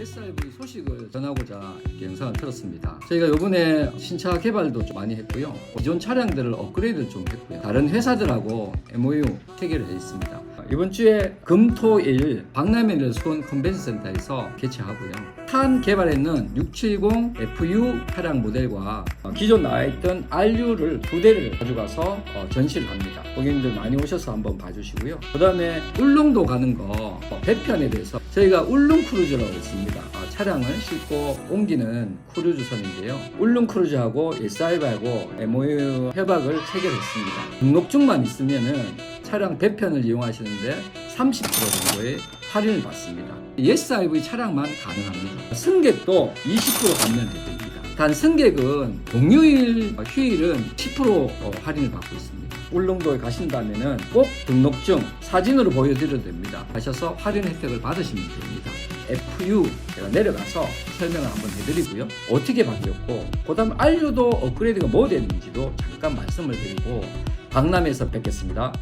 SRV 소식을 전하고자 이렇게 영상을 틀었습니다. 저희가 이번에 신차 개발도 좀 많이 했고요. 기존 차량들을 업그레이드를 좀 했고요. 다른 회사들하고 MOU 체결을 해 있습니다. 이번 주에 금토일 박람회 레스콘 컨벤션 센터에서 개최하고요. 탄 개발했는 670 FU 차량 모델과 어, 기존 나와 있던 RU를 두 대를 가져가서 어, 전시를 합니다. 고객님들 많이 오셔서 한번 봐주시고요. 그 다음에 울릉도 가는 거 어, 배편에 대해서 저희가 울릉 크루즈라고 있습니다. 어, 차량을 싣고 옮기는 크루즈선인데요. 울릉 크루즈하고 SIV하고 MOU 협약을 체결했습니다. 등록증만 있으면은 차량 배편을 이용하시는데 30% 정도의 할인을 받습니다. SIV 차량만 가능합니다. 승객도 20% 감면이 됩니다. 단 승객은 공휴일, 휴일은 10% 할인을 받고 있습니다. 울릉도에 가신다면 꼭 등록증 사진으로 보여드려도 됩니다. 가셔서 할인 혜택을 받으시면 됩니다. FU 제가 내려가서 설명을 한번 해드리고요. 어떻게 바뀌었고 그 다음 RU도 업그레이드가 뭐 됐는지도 잠깐 말씀을 드리고 박람회에서 뵙겠습니다.